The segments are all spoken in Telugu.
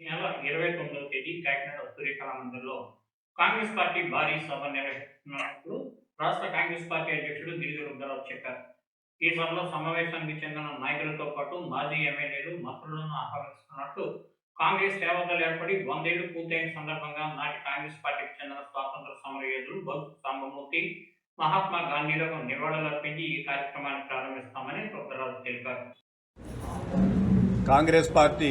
ఈ నెల ఇరవై తొమ్మిదవ తేదీ కాకినాడ సూర్యకళా మందిర్లో కాంగ్రెస్ పార్టీ భారీ సభ నిర్వహిస్తున్నప్పుడు రాష్ట్ర కాంగ్రెస్ పార్టీ అధ్యక్షుడు గిరిజు రుద్రరావు చెప్పారు. ఈ సభలో సమావేశానికి చెందిన నాయకులతో పాటు మాజీ ఎమ్మెల్యేలు మంత్రులను ఆహ్వానిస్తున్నట్టు కాంగ్రెస్ సేవదలు ఏర్పడి వందేళ్ళు పూర్తయిన సందర్భంగా నాటి కాంగ్రెస్ పార్టీకి చెందిన స్వాతంత్ర సమరయోధులు బల్సు సాంబమూర్తి మహాత్మా గాంధీలకు నివాళులర్పించి ఈ కార్యక్రమాన్ని ప్రారంభిస్తామని రుద్రరావు తెలిపారు. కాంగ్రెస్ పార్టీ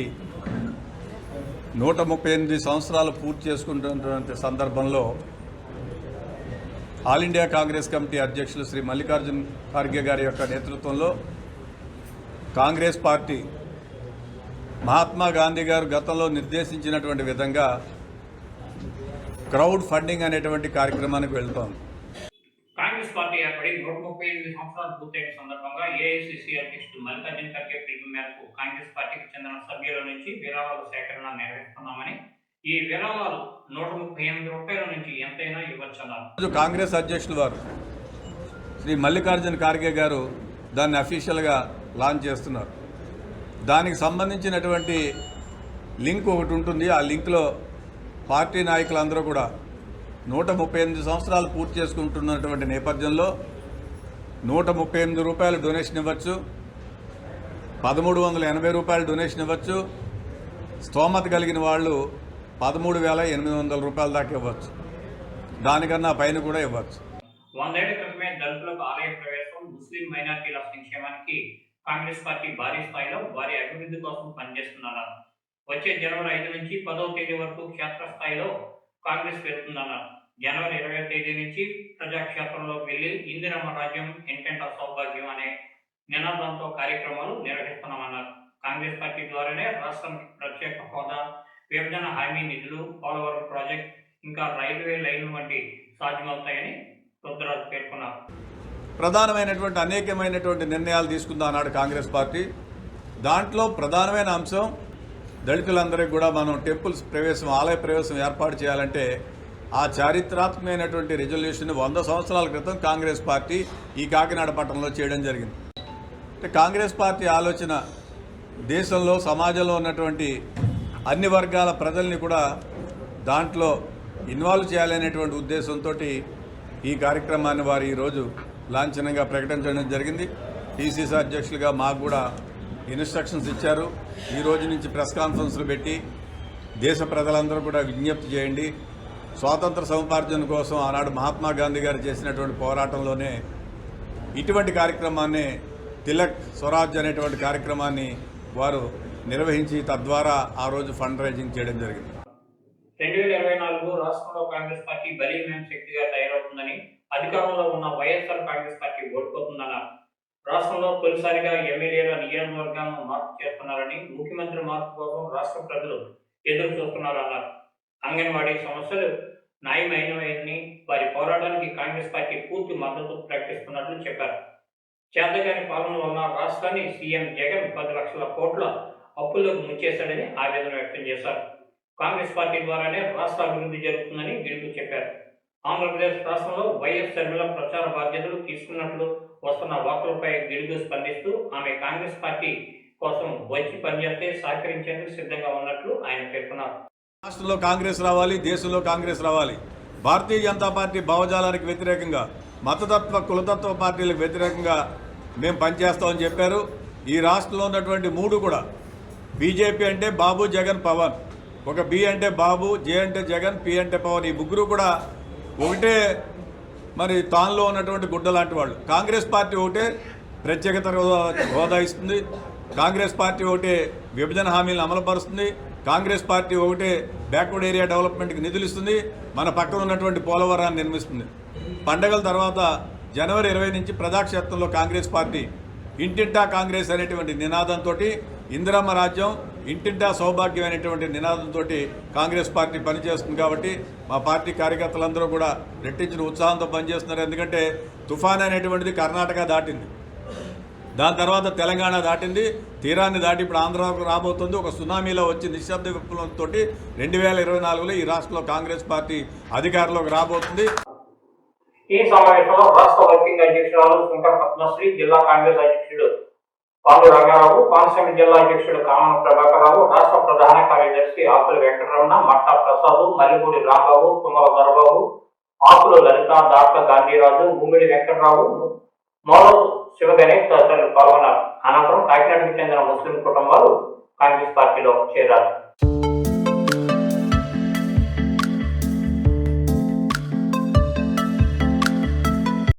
నూట ముప్పై ఎనిమిది సంవత్సరాలు పూర్తి చేసుకుంటున్నటువంటి సందర్భంలో ఆల్ ఇండియా కాంగ్రెస్ కమిటీ అధ్యక్షులు శ్రీ మల్లికార్జున్ ఖార్గే గారి యొక్క నేతృత్వంలో కాంగ్రెస్ పార్టీ మహాత్మా గాంధీ గారు గతంలో నిర్దేశించినటువంటి విధంగా క్రౌడ్ ఫండింగ్ అనేటువంటి కార్యక్రమానికి వెళ్తోంది. కాంగ్రెస్ పార్టీ ఏర్పడి నూట ముప్పై ఎనిమిది సంవత్సరాలు పూర్తయిన సందర్భంగా ఏఐసిసి అధ్యక్షుడు మల్లికార్జున ఖర్గే పిలుపు మేరకు కాంగ్రెస్ పార్టీకి చెందిన సభ్యుల నుంచి విరాళాల సేకరణ నిర్వహిస్తున్నామని ఈ విరాళాలు నూట ముప్పై ఎనిమిది రూపాయల నుంచి ఎంతైనా ఇవ్వచ్చన్నారు కాంగ్రెస్ అధ్యక్షులు వారు శ్రీ మల్లికార్జున ఖార్గే గారు దాన్ని అఫీషియల్గా లాంచ్ చేస్తున్నారు. దానికి సంబంధించినటువంటి లింక్ ఒకటి ఉంటుంది. ఆ లింక్లో పార్టీ నాయకులందరూ కూడా నూట ముప్పై ఎనిమిది సంవత్సరాలు పూర్తి చేసుకుంటున్నటువంటి నేపథ్యంలో నూట ముప్పై ఎనిమిది రూపాయలు డొనేషన్ ఇవ్వచ్చు. పదమూడు వందల ఎనభై రూపాయలు డొనేషన్ ఇవ్వచ్చు. స్తోమత కలిగిన వాళ్ళు పదమూడు వేల ఎనిమిది వందల రూపాయల దాకా ఇవ్వచ్చు. దానికన్నా పైన కూడా ఇవ్వచ్చు. వందేళ్ళ క్రితమే దళితులకు ఆలయ ప్రవేశం ముస్లిం మైనార్టీల సంక్షేమానికి కాంగ్రెస్ పార్టీ భారీ స్థాయిలో వారి అభివృద్ధి కోసం పనిచేస్తున్నారు వచ్చే జనవరి ఐదు నుంచి పదో తేదీ వరకు క్షేత్రస్థాయిలో కాంగ్రెస్ పెడుతుందన్నారు జనవరి ఇరవై తేదీ నుంచి ప్రజాక్షేత్రంలోకి వెళ్ళి ఇందిరమ్మ రాజ్యం ఎంటెంట సౌభాగ్యం అనే నినాదంతో కార్యక్రమాలు నిర్వహిస్తున్నామన్నారు. కాంగ్రెస్ పార్టీ ద్వారానే రాష్ట్రానికి ప్రత్యేక హోదా విభజన హామీ నిధులు పోలవరం ప్రాజెక్ట్ ఇంకా రైల్వే లైన్ వంటి సాధ్యమవుతాయని రుద్రరాజు పేర్కొన్నారు. ప్రధానమైనటువంటి అనేకమైనటువంటి నిర్ణయాలు తీసుకుందా అన్నాడు కాంగ్రెస్ పార్టీ. దాంట్లో ప్రధానమైన అంశం దళితులందరికీ కూడా మనం టెంపుల్స్ ప్రవేశం ఆలయ ప్రవేశం ఏర్పాటు చేయాలంటే ఆ చారిత్రాత్మకమైనటువంటి రిజల్యూషన్ వంద సంవత్సరాల క్రితం కాంగ్రెస్ పార్టీ ఈ కాకినాడ పట్టణంలో చేయడం జరిగింది. అంటే కాంగ్రెస్ పార్టీ ఆలోచన దేశంలో సమాజంలో ఉన్నటువంటి అన్ని వర్గాల ప్రజల్ని కూడా దాంట్లో ఇన్వాల్వ్ చేయాలనేటువంటి ఉద్దేశంతో ఈ కార్యక్రమాన్ని వారు ఈరోజు లాంఛనంగా ప్రకటించడం జరిగింది. టీసీసీ అధ్యక్షులుగా మాకు కూడా ఇన్స్ట్రక్షన్స్ ఇచ్చారు. ఈ రోజు నుంచి ప్రెస్ కాన్ఫరెన్స్లు పెట్టి దేశ ప్రజలందరూ కూడా విజ్ఞప్తి చేయండి. స్వాతంత్ర సముపార్జన కోసం ఆనాడు మహాత్మా గాంధీ గారు చేసినటువంటి పోరాటంలోనే ఇటువంటి కార్యక్రమాన్ని తిలక్ స్వరాజ్ అనేటువంటి కార్యక్రమాన్ని వారు నిర్వహించి తద్వారా ఆ రోజు ఫండ్ రైజింగ్ చేయడం జరిగింది. రెండు వేల ఇరవై నాలుగు రాష్ట్రంలో కాంగ్రెస్ పార్టీ బలీయమైన శక్తిగా తయారవుతుందని అధికారంలో ఉన్న వైఎస్ఆర్ కాంగ్రెస్ పార్టీ ఓడిపోతుందన్నారు. రాష్ట్రంలో తొలిసారిగా ఎమ్మెల్యేల నియోజకవర్గాలను మార్పు చేస్తున్నారని ముఖ్యమంత్రి మార్పు కోసం రాష్ట్ర ప్రజలు ఎదురు చూస్తున్నారన్నారు అంగన్వాడీ సమస్యలు న్యాయమైనవని వారి పోరాటానికి కాంగ్రెస్ పార్టీ పూర్తి మద్దతు ప్రకటిస్తున్నట్లు చెప్పారు. చేతగాని పాలన వల్ల రాష్ట్రాన్ని సీఎం జగన్ పది లక్షల కోట్ల అప్పుల్లోకి ముంచేశాడని ఆవేదన వ్యక్తం చేశారు. కాంగ్రెస్ పార్టీ ద్వారానే రాష్ట్ర అభివృద్ధి జరుగుతుందని గిడుగు చెప్పారు. ఆంధ్రప్రదేశ్ రాష్ట్రంలో వైఎస్ షర్మిల ప్రచార బాధ్యతలు తీసుకున్నట్లు వస్తున్న వార్తలపై గిడుగు స్పందిస్తూ ఆమె కాంగ్రెస్ పార్టీ కోసం వచ్చి పనిచేస్తే సహకరించేందుకు సిద్ధంగా ఉన్నట్లు ఆయన పేర్కొన్నారు. రాష్ట్రంలో కాంగ్రెస్ రావాలి దేశంలో కాంగ్రెస్ రావాలి. భారతీయ జనతా పార్టీ భావజాలానికి వ్యతిరేకంగా మతతత్వ కులతత్వ పార్టీలకు వ్యతిరేకంగా మేము పనిచేస్తామని చెప్పారు. ఈ రాష్ట్రంలో ఉన్నటువంటి మూడు కూడా బీజేపీ అంటే బాబు జగన్ పవన్. ఒక బి అంటే బాబు జే అంటే జగన్ పి అంటే పవన్. ఈ ముగ్గురు కూడా ఒకటే మరి తానులో ఉన్నటువంటి గుడ్డ లాంటి వాళ్ళు. కాంగ్రెస్ పార్టీ ఒకటే ప్రత్యేకత హోదా- ఇస్తుంది. కాంగ్రెస్ పార్టీ ఒకటే విభజన హామీలను అమలుపరుస్తుంది. కాంగ్రెస్ పార్టీ ఒకటే బ్యాక్వర్డ్ ఏరియా డెవలప్మెంట్కి నిధులు ఇస్తుంది. మన పక్కన ఉన్నటువంటి పోలవరాన్ని నిర్మిస్తుంది. పండగల తర్వాత జనవరి ఇరవై నుంచి ప్రజాక్షేత్రంలో కాంగ్రెస్ పార్టీ ఇంటింటా కాంగ్రెస్ అనేటువంటి నినాదంతో ఇందిరమ్మ రాజ్యం ఇంటింటా సౌభాగ్యం అనేటువంటి నినాదంతో కాంగ్రెస్ పార్టీ పనిచేస్తుంది కాబట్టి మా పార్టీ కార్యకర్తలందరూ కూడా రెట్టించిన ఉత్సాహంతో పనిచేస్తున్నారు. ఎందుకంటే తుఫాన్ అనేటువంటిది కర్ణాటక దాటింది. దాని తర్వాత తెలంగాణ దాటింది. తీరాన్ని దాటి ఇప్పుడు ఆంధ్రాకు రాబోతుంది. ఒక సునామీలో వచ్చి నిశ్శబ్ద విప్లవంతో రెండు వేల ఇరవై నాలుగులో ఈ రాష్ట్రంలో కాంగ్రెస్ పార్టీ అధికారంలోకి రాబోతుంది. ఈ సమావేశంలో రాష్ట్ర వర్కింగ్ అధ్యక్షురాలు శంకర్ పద్మశ్రీ జిల్లా కాంగ్రెస్ అధ్యక్షుడు పాలు రంగారావు కోనసీమ జిల్లా అధ్యక్షుడు కామన ప్రభాకరరావు రాష్ట్ర ప్రధాన కార్యదర్శి ఆకుల వెంకటరమణ మట్టా ప్రసాద్ మల్లిపూడి రాంబాబు తుమ్మల దొరబాబు ఆకులు లలిత దాట్ల గాంధీరాజు ముమ్మిడి వెంకటరావు మోడల్ శివగణేష్ తదితరులు పాల్గొన్నారు. అనంతరం కాకినాడకు చెందిన ముస్లిం కుటుంబాలు కాంగ్రెస్ పార్టీలో చేరారు.